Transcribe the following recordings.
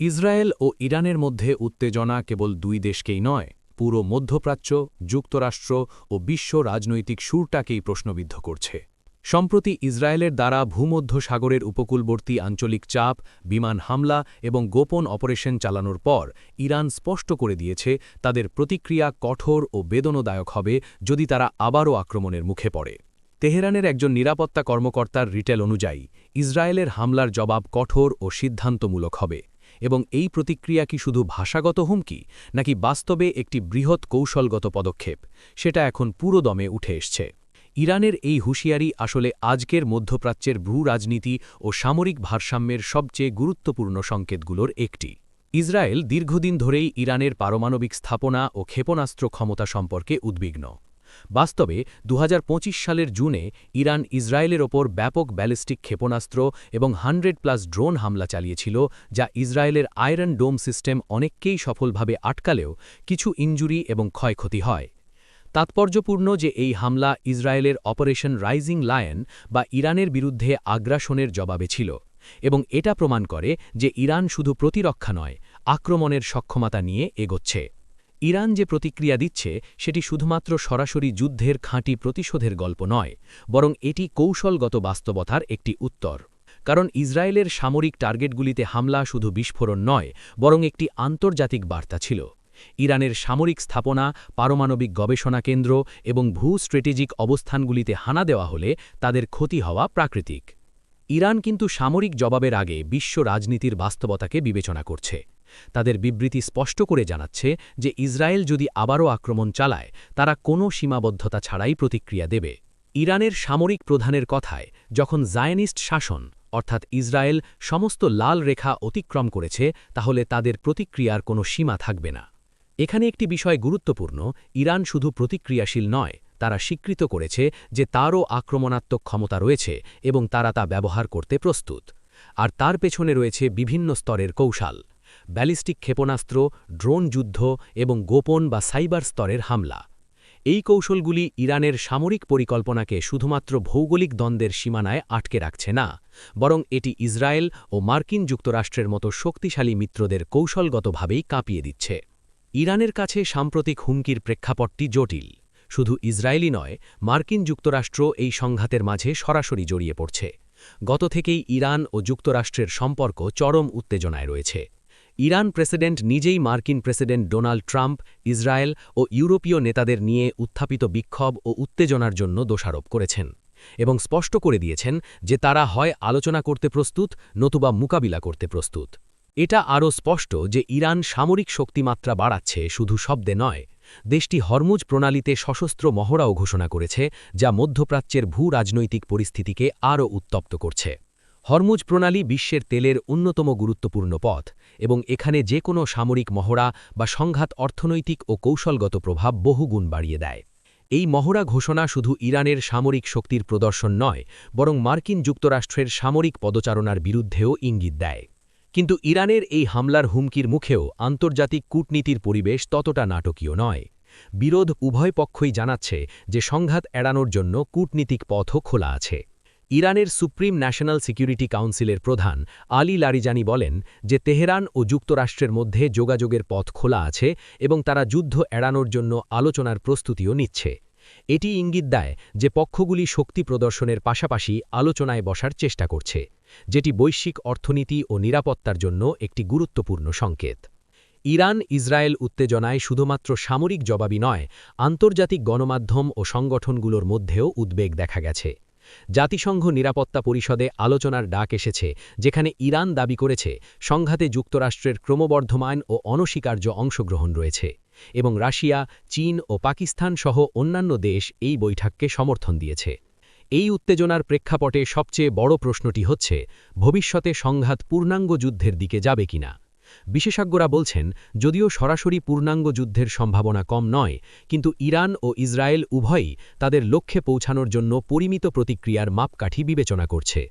Israel ও ইরানের মধ্যে উত্তেজনা কেবল দুই দেশকেই নয়, পুরো মধ্যপ্রাচ্য, যুক্তরাষ্ট্র ও বিশ্ব রাজনৈতিক সুরটাকেই প্রশ্নবিদ্ধ করছে। সম্প্রতি ইসরায়েলের দ্বারা ভূমধ্য সাগরের উপকূলবর্তী আঞ্চলিক চাপ, বিমান হামলা এবং গোপন অপারেশন চালানোর পর ইরান স্পষ্ট করে দিয়েছে তাদের প্রতিক্রিয়া কঠোর ও বেদনদায়ক হবে যদি তারা আবারও আক্রমণের মুখে পড়ে। তেহরানের একজন নিরাপত্তা কর্মকর্তার রিটেল অনুযায়ী, ইসরায়েলের হামলার জবাব কঠোর ও সিদ্ধান্তমূলক হবে। এবং এই প্রতিক্রিয়া কি শুধু ভাষাগত হুমকি, নাকি বাস্তবে একটি বৃহৎ কৌশলগত পদক্ষেপ? সেটা এখন পুরো দমে উঠে এসছে। ইরানের এই হুঁশিয়ারি আসলে আজকের মধ্যপ্রাচ্যের ভূ রাজনীতি ও সামরিক ভারসাম্যের সবচেয়ে গুরুত্বপূর্ণ সংকেতগুলোর একটি। ইসরায়েল দীর্ঘদিন ধরেই ইরানের পারমাণবিক স্থাপনা ও ক্ষেপণাস্ত্র ক্ষমতা সম্পর্কে উদ্বিগ্ন। বাস্তবে দু হাজার পঁচিশ সালের জুনে ইরান ইসরায়েলের ওপর ব্যাপক ব্যালিস্টিক ক্ষেপণাস্ত্র এবং হান্ড্রেড প্লাস ড্রোন হামলা চালিয়েছিল, যা ইসরায়েলের আয়রন ডোম সিস্টেম অনেককেই সফলভাবে আটকালেও কিছু ইঞ্জুরি এবং ক্ষয়ক্ষতি হয়। তাৎপর্যপূর্ণ যে এই হামলা ইসরায়েলের অপারেশন রাইজিং লায়ন বা ইরানের বিরুদ্ধে আগ্রাসনের জবাবে ছিল এবং এটা প্রমাণ করে যে ইরান শুধু প্রতিরক্ষা নয়, আক্রমণের সক্ষমতা নিয়ে এগোচ্ছে। ইরান যে প্রতিক্রিয়া দিচ্ছে, সেটি শুধুমাত্র সরাসরি যুদ্ধের খাঁটি প্রতিশোধের গল্প নয়, বরং এটি কৌশলগত বাস্তবতার একটি উত্তর। কারণ ইসরায়েলের সামরিক টার্গেটগুলিতে হামলা শুধু বিস্ফোরণ নয়, বরং একটি আন্তর্জাতিক বার্তা ছিল। ইরানের সামরিক স্থাপনা, পারমাণবিক গবেষণা কেন্দ্র এবং ভূ স্ট্র্যাটেজিক অবস্থানগুলিতে হানা দেওয়া হলে তাদের ক্ষতি হওয়া প্রাকৃতিক। ইরান কিন্তু সামরিক জবাবের আগে বিশ্ব রাজনীতির বাস্তবতাকে বিবেচনা করছে। তাদের বিবৃতি স্পষ্ট করে জানাচ্ছে যে ইসরায়েল যদি আবারও আক্রমণ চালায়, তারা কোনো সীমাবদ্ধতা ছাড়াই প্রতিক্রিয়া দেবে। ইরানের সামরিক প্রধানের কথায়, যখন জায়নিস্ট শাসন, অর্থাৎ ইসরায়েল, সমস্ত লাল রেখা অতিক্রম করেছে, তাহলে তাদের প্রতিক্রিয়ার কোনো সীমা থাকবে না। এখানে একটি বিষয় গুরুত্বপূর্ণ, ইরান শুধু প্রতিক্রিয়াশীল নয়, তারা স্বীকৃত করেছে যে তারও আক্রমণাত্মক ক্ষমতা রয়েছে এবং তারা তা ব্যবহার করতে প্রস্তুত। আর তার পেছনে রয়েছে বিভিন্ন স্তরের কৌশল। ব্যালিস্টিক ক্ষেপণাস্ত্র, ড্রোন যুদ্ধ এবং গোপন বা সাইবার স্তরের হামলা। এই কৌশলগুলি ইরানের সামরিক পরিকল্পনাকে শুধুমাত্র ভৌগোলিক দ্বন্দ্বের সীমানায় আটকে রাখছে না, বরং এটি ইসরায়েল ও মার্কিন যুক্তরাষ্ট্রের মতো শক্তিশালী মিত্রদের কৌশলগতভাবেই কাঁপিয়ে দিচ্ছে। ইরানের কাছে সাম্প্রতিক হুমকির প্রেক্ষাপটটি জটিল। শুধু ইসরায়েলি নয়, মার্কিন যুক্তরাষ্ট্র এই সংঘাতের মাঝে সরাসরি জড়িয়ে পড়ছে। গত থেকেই ইরান ও যুক্তরাষ্ট্রের সম্পর্ক চরম উত্তেজনায় রয়েছে। ইরান প্রেসিডেন্ট, নিজেই মার্কিন প্রেসিডেন্ট ডোনাল্ড ট্রাম্প, ইসরায়েল ও ইউরোপীয় নেতাদের নিয়ে উত্থাপিত বিক্ষোভ ও উত্তেজনার জন্য দোষারোপ করেছেন এবং স্পষ্ট করে দিয়েছেন যে তারা হয় আলোচনা করতে প্রস্তুত, নতুবা মোকাবিলা করতে প্রস্তুত। এটা আরও স্পষ্ট যে ইরান সামরিক শক্তিমাত্রা বাড়াচ্ছে শুধু শব্দে নয়, দেশটি হরমুজ প্রণালীতে সশস্ত্র মহড়াও ঘোষণা করেছে, যা মধ্যপ্রাচ্যের ভূ রাজনৈতিক পরিস্থিতিকে আরও উত্তপ্ত করছে। হরমুজ প্রণালী বিশ্বের তেলের অন্যতম গুরুত্বপূর্ণ পথ এবং এখানে যে কোনো সামরিক মহড়া বা সংঘাত অর্থনৈতিক ও কৌশলগত প্রভাব বহুগুণ বাড়িয়ে দেয়। এই মহড়া ঘোষণা শুধু ইরানের সামরিক শক্তির প্রদর্শন নয়, বরং মার্কিন যুক্তরাষ্ট্রের সামরিক পদচারণার বিরুদ্ধেও ইঙ্গিত দেয়। কিন্তু ইরানের এই হামলার হুমকির মুখেও আন্তর্জাতিক কূটনীতির পরিবেশ ততটা নাটকীয় নয়। বিরোধ উভয় পক্ষই জানাচ্ছে যে সংঘাত এড়ানোর জন্য কূটনীতিক পথও খোলা আছে। ইরানের সুপ্রিম ন্যাশনাল সিকিউরিটি কাউন্সিলের প্রধান আলী লারিজানি বলেন যে তেহরান ও যুক্তরাষ্ট্রের মধ্যে যোগাযোগের পথ খোলা আছে এবং তারা যুদ্ধ এড়ানোর জন্য আলোচনার প্রস্তুতিও নিচ্ছে। এটি ইঙ্গিত দেয় যে পক্ষগুলি শক্তি প্রদর্শনের পাশাপাশি আলোচনায় বসার চেষ্টা করছে, যেটি বৈশ্বিক অর্থনীতি ও নিরাপত্তার জন্য একটি গুরুত্বপূর্ণ সংকেত। ইরান ইসরায়েল উত্তেজনায় শুধুমাত্র সামরিক জবাবই নয়, আন্তর্জাতিক গণমাধ্যম ও সংগঠনগুলোর মধ্যেও উদ্বেগ দেখা গেছে। জাতিসংঘ নিরাপত্তা পরিষদে আলোচনার ডাক এসেছে, যেখানে ইরান দাবি করেছে সংঘাতে যুক্তরাষ্ট্রের ক্রমবর্ধমান ও অনস্বীকার্য অংশগ্রহণ রয়েছে এবং রাশিয়া, চীন ও পাকিস্তান সহ অন্যান্য দেশ এই বৈঠককে সমর্থন দিয়েছে। এই উত্তেজনার প্রেক্ষাপটে সবচেয়ে বড় প্রশ্নটি হচ্ছে, ভবিষ্যতে সংঘাত পূর্ণাঙ্গ যুদ্ধের দিকে যাবে কিনা? বিশেষজ্ঞরা বলছেন, যদিও সরাসরি পূর্ণাঙ্গ যুদ্ধের সম্ভাবনা কম নয়, কিন্তু ইরান ও ইসরায়েল উভয়ই তাদের লক্ষ্যে পৌঁছানোর জন্য পরিমিত প্রতিক্রিয়ার মাপকাঠি বিবেচনা করছে।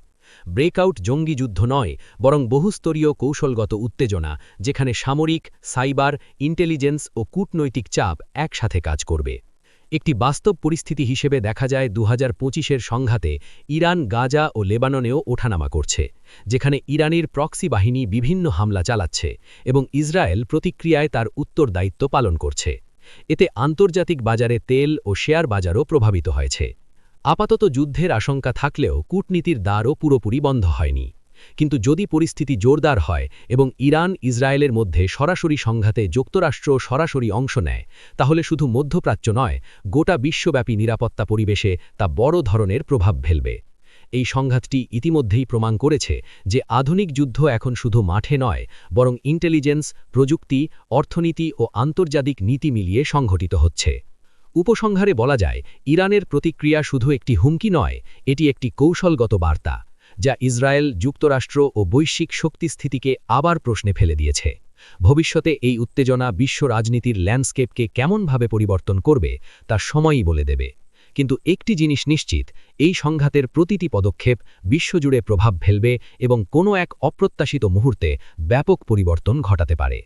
ব্রেকআউট জঙ্গি যুদ্ধ নয়, বরং বহুস্তরীয় কৌশলগত উত্তেজনা, যেখানে সামরিক, সাইবার, ইন্টেলিজেন্স ও কূটনৈতিক চাপ একসাথে কাজ করবে। একটি বাস্তব পরিস্থিতি হিসেবে দেখা যায় দু হাজার সংঘাতে ইরান, গাজা ও লেবাননেও ওঠানামা করছে, যেখানে ইরানের প্রক্সি বাহিনী বিভিন্ন হামলা চালাচ্ছে এবং ইসরায়েল প্রতিক্রিয়ায় তার উত্তর দায়িত্ব পালন করছে। এতে আন্তর্জাতিক বাজারে তেল ও শেয়ার বাজারও প্রভাবিত হয়েছে। আপাতত যুদ্ধের আশঙ্কা থাকলেও কূটনীতির দ্বারও পুরোপুরি বন্ধ হয়নি। কিন্তু যদি পরিস্থিতি জোরদার হয় এবং ইরান, ইসরায়েলের মধ্যে সরাসরি সংঘাতে যুক্তরাষ্ট্র সরাসরি অংশ নেয়, তাহলে শুধু মধ্যপ্রাচ্য নয়, গোটা বিশ্বব্যাপী নিরাপত্তা পরিবেশে তা বড় ধরনের প্রভাব ফেলবে। এই সংঘাতটি ইতিমধ্যেই প্রমাণ করেছে যে আধুনিক যুদ্ধ এখন শুধু মাঠে নয়, বরং ইন্টেলিজেন্স, প্রযুক্তি, অর্থনীতি ও আন্তর্জাতিক নীতি মিলিয়ে সংঘটিত হচ্ছে। উপসংহারে বলা যায়, ইরানের প্রতিক্রিয়া শুধু একটি হুমকি নয়, এটি একটি কৌশলগত বার্তা। যা ইসরায়েল, যুক্তরাষ্ট্র ও বৈশ্বিক শক্তিস্থিতিকে আবার প্রশ্নে ফেলে দিয়েছে। ভবিষ্যতে এই উত্তেজনা বিশ্ব রাজনীতির ল্যান্ডস্কেপকে কেমনভাবে পরিবর্তন করবে, তা সময়ই বলে দেবে। কিন্তু একটি জিনিস নিশ্চিত, এই সংঘাতের প্রতিটি পদক্ষেপ বিশ্বজুড়ে প্রভাব ফেলবে এবং কোনো এক অপ্রত্যাশিত মুহূর্তে ব্যাপক পরিবর্তন ঘটাতে পারে।